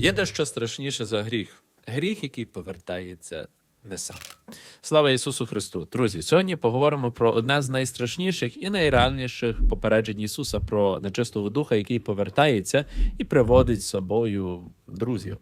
Є дещо страшніше за гріх. Гріх, який повертається не сам. Слава Ісусу Христу! Друзі, сьогодні поговоримо про одне з найстрашніших і найреальніших попереджень Ісуса про нечистого духа, який повертається і приводить з собою друзів.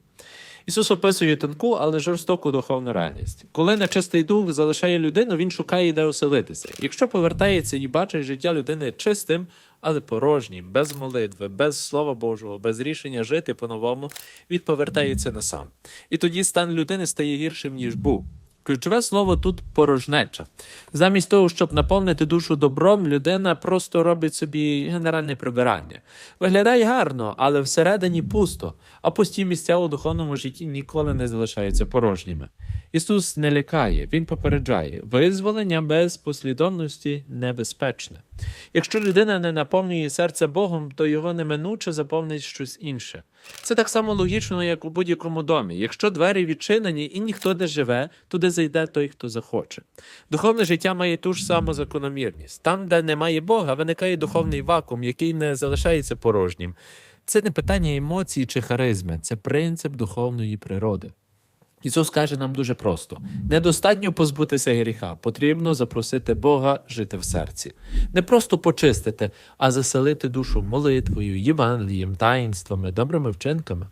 Ісус описує тонку, але жорстоку духовну реальність. Коли нечистий дух залишає людину, він шукає, де оселитися. Якщо повертається і бачить життя людини чистим, але порожнім, без молитви, без Слова Божого, без рішення жити по-новому, він повертається на сам. І тоді стан людини стає гіршим, ніж був. Ключове слово тут порожнеча. Замість того, щоб наповнити душу добром, людина просто робить собі генеральне прибирання. Виглядає гарно, але всередині пусто, а пусті місця у духовному житті ніколи не залишаються порожніми. Ісус не лякає, Він попереджає, визволення без послідовності небезпечне. Якщо людина не наповнює серце Богом, то його неминуче заповнить щось інше. Це так само логічно, як у будь-якому домі. Якщо двері відчинені і ніхто не живе, туди зайде той, хто захоче. Духовне життя має ту ж саму закономірність. Там, де немає Бога, виникає духовний вакуум, який не залишається порожнім. Це не питання емоцій чи харизми, це принцип духовної природи. Ісус каже нам дуже просто: недостатньо позбутися гріха, потрібно запросити Бога жити в серці. Не просто почистити, а заселити душу молитвою, Євангелієм, таїнствами, добрими вчинками.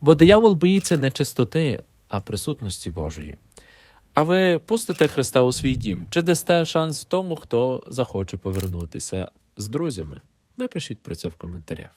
Бо диявол боїться не чистоти, а присутності Божої. А ви пустите Христа у свій дім чи дасте шанс тому, хто захоче повернутися з друзями? Напишіть про це в коментарях.